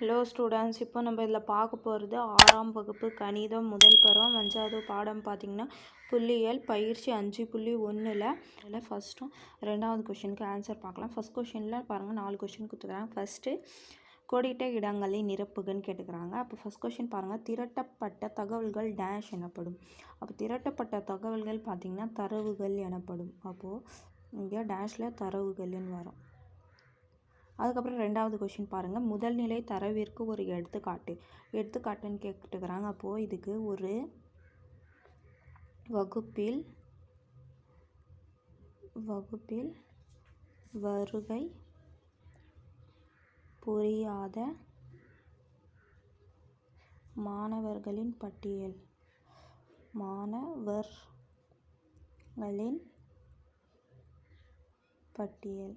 Hello students இப்போ நம்ம இதில் பார்க்க போகிறது ஆறாம் வகுப்பு கணிதம் முதல் பருவம். அஞ்சாவது பாடம் பார்த்திங்கன்னா புள்ளியல் பயிற்சி அஞ்சு புள்ளி ஒன்றில். அதில் ஃபஸ்ட்டும் ரெண்டாவது கொஷினுக்கு ஆன்சர் பார்க்கலாம். ஃபஸ்ட் கொஷினில் பாருங்கள் நாலு கொஷின் கொடுத்துக்கிறாங்க ஃபஸ்ட்டு கோடிட்ட இடங்களை நிரப்புகன்னு கேட்டுக்கிறாங்க. அப்போ ஃபஸ்ட் கொஷின் பாருங்கள் திரட்டப்பட்ட தகவல்கள் டேஷ் எனப்படும். அப்போ திரட்டப்பட்ட தகவல்கள் பார்த்திங்கன்னா தரவுகள் எனப்படும். அப்போது இங்கே டேஷில் தரவுகள்னு வரும். அதுக்கப்புறம் ரெண்டாவது கொஷின் பாருங்கள் முதல் நிலை தரவிற்கு ஒரு எடுத்துக்காட்டு. எடுத்துக்காட்டுன்னு கேட்டுக்கிறாங்க. அப்போது இதுக்கு ஒரு வகுப்பில் வகுப்பில் வருகை புரியாத மாணவர்களின் பட்டியல். மாணவர்களின் பட்டியல்.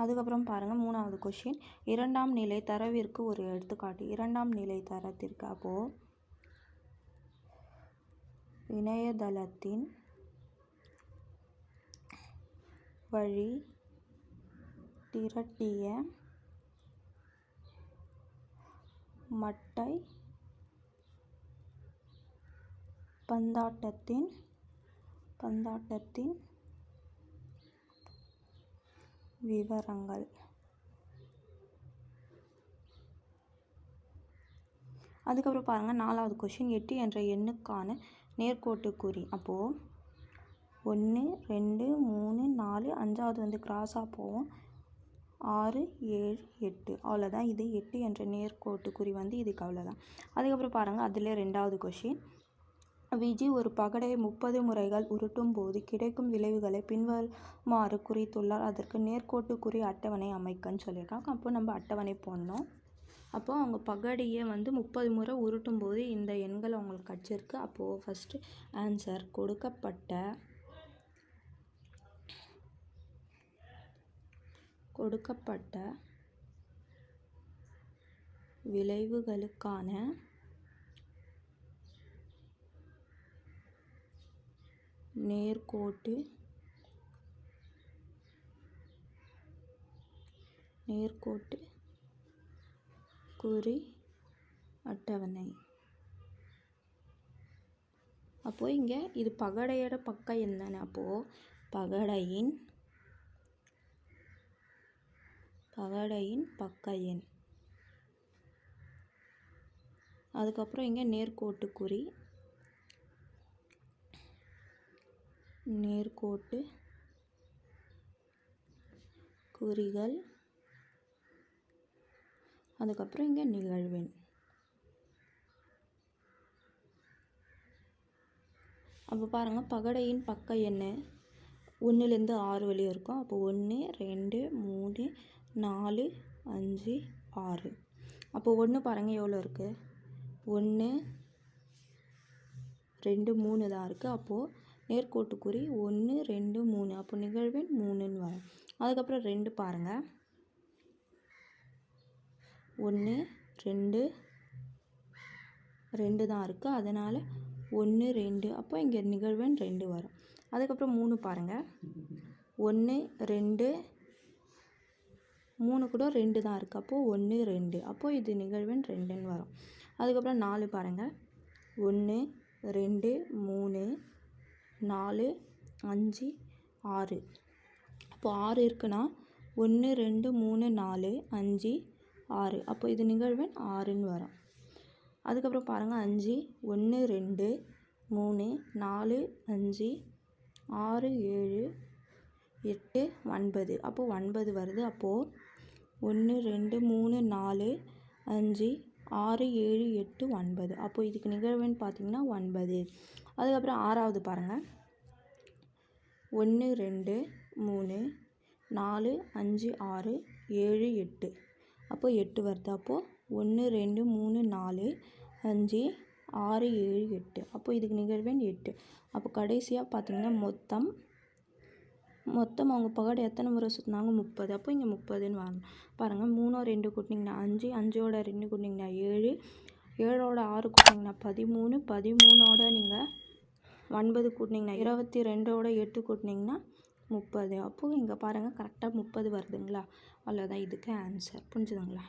அதுக்கப்புறம் பாருங்கள் மூணாவது கொஷின் இரண்டாம் நிலை தரவிற்கு ஒரு எடுத்துக்காட்டு. இரண்டாம் நிலை தரத்திற்கு அப்போது இணையதளத்தின் வழி திரட்டிய மட்டை பந்தாட்டத்தின் பந்தாட்டத்தின் விவரங்கள். அதுக்கப்புறம் பாருங்கள் நாலாவது கொஷின் எட்டு என்ற எண்ணுக்கான நேர்கோட்டு குறி. அப்போது ஒன்று ரெண்டு மூணு நாலு அஞ்சாவது வந்து கிராஸாக போவோம். ஆறு ஏழு எட்டு. அவ்வளோதான் இது எட்டு என்ற நேர்கோட்டு குறி வந்து இதுக்கு அவ்வளோதான் அதுக்கப்புறம் பாருங்கள் அதில் ரெண்டாவது கொஷின் விஜி ஒரு பகடையை முப்பது முறைகள் உருட்டும் போது கிடைக்கும் விளைவுகளை பின்வருமாறு குறித்துள்ளார். அதற்கு நேர்கோட்டு குறி அட்டவணை அமைக்கன்னு சொல்லியிருக்காங்க. அப்போ நம்ம அட்டவணை போடணும். அப்போ அவங்க பகடியை வந்து முப்பது முறை உருட்டும் போது இந்த எண்கள் அவங்களுக்கு கிடச்சிருக்கு அப்போது ஃபஸ்ட்டு ஆன்சர் கொடுக்கப்பட்ட கொடுக்கப்பட்ட விளைவுகளுக்கான நேர்கோட்டு நேர்கோட்டு குறி அட்டவணை. அப்போது இங்கே இது பகடையோட பக்கம் என்னன்னு அப்போது பகடையின் பகடையின் பக்க எண். அதுக்கப்புறம் இங்கே நேர்கோட்டு குறி நேர்கோட்டு குறிகள் அதுக்கப்புறம் இங்கே நிகழ்வெண். அப்போ பாருங்கள் பகடையின் பக்க எண்ணு ஒன்றுலேருந்து ஆறு வழியும் இருக்கும். அப்போ ஒன்று ரெண்டு மூணு நாலு அஞ்சு ஆறு. அப்போ ஒன்று பாருங்கள் எவ்வளோ இருக்குது ஒன்று ரெண்டு மூணு தான் இருக்குது அப்போது நேர்கோட்டுக்குறி ஒன்று ரெண்டு மூணு. அப்போ நிகழ்வெண் மூணுன்னு வரும். அதுக்கப்புறம் ரெண்டு பாருங்கள் ஒன்று ரெண்டு. ரெண்டு தான் இருக்குது அதனால் ஒன்று ரெண்டு. அப்போ இங்கே நிகழ்வெண் ரெண்டு வரும். அதுக்கப்புறம் மூணு பாருங்கள் ஒன்று ரெண்டு. மூணு கூட ரெண்டு தான் இருக்குது அப்போது ஒன்று ரெண்டு. அப்போது இது நிகழ்வெண் ரெண்டுன்னு வரும். அதுக்கப்புறம் நாலு பாருங்கள் ஒன்று ரெண்டு மூணு. நாலு அஞ்சு ஆறு. அப்போ ஆறு இருக்குன்னா ஒன்று ரெண்டு மூணு நாலு அஞ்சு ஆறு. அப்போ இது நிகழ்வெண் ஆறுன்னு வரும். அதுக்கப்புறம் பாருங்கள் அஞ்சு ஒன்று ரெண்டு மூணு நாலு அஞ்சு ஆறு ஏழு எட்டு ஒன்பது. அப்போது ஒன்பது வருது. அப்போது ஒன்று ரெண்டு மூணு நாலு அஞ்சு ஆறு ஏழு எட்டு ஒன்பது. அப்போது இதுக்கு நிகழ்வெண் பார்த்திங்கன்னா ஒன்பது. அதுக்கப்புறம் ஆறாவது பாருங்கள் ஒன்று ரெண்டு மூணு நாலு அஞ்சு ஆறு ஏழு எட்டு. அப்போ எட்டு வருது. அப்போது ஒன்று ரெண்டு மூணு நாலு அஞ்சு ஆறு ஏழு எட்டு. அப்போது இதுக்கு நிகழ்வெண் எட்டு. அப்போ கடைசியாக பார்த்திங்கன்னா மொத்தம் மொத்தம் அவங்க பகடை எத்தனை முறை சுற்றினாங்க முப்பது. அப்போ இங்கே முப்பதுன்னு வாங்க. பாருங்கள் மூணோ ரெண்டு கூட்டினிங்கன்னா அஞ்சு அஞ்சோட ரெண்டு கூட்டினீங்கன்னா ஏழு ஏழோட ஆறு கூட்டினிங்கன்னா பதிமூணு பதிமூணோட நீங்கள் ஒன்பது கூட்டினிங்கன்னா இருபத்தி ரெண்டோட எட்டு கூட்டினீங்கன்னா முப்பது. அப்போது இங்கே பாருங்கள் கரெக்டாக முப்பது வருதுங்களா? அவ்வளோதான் இதுக்கு ஆன்சர் புரிஞ்சுதுங்களா?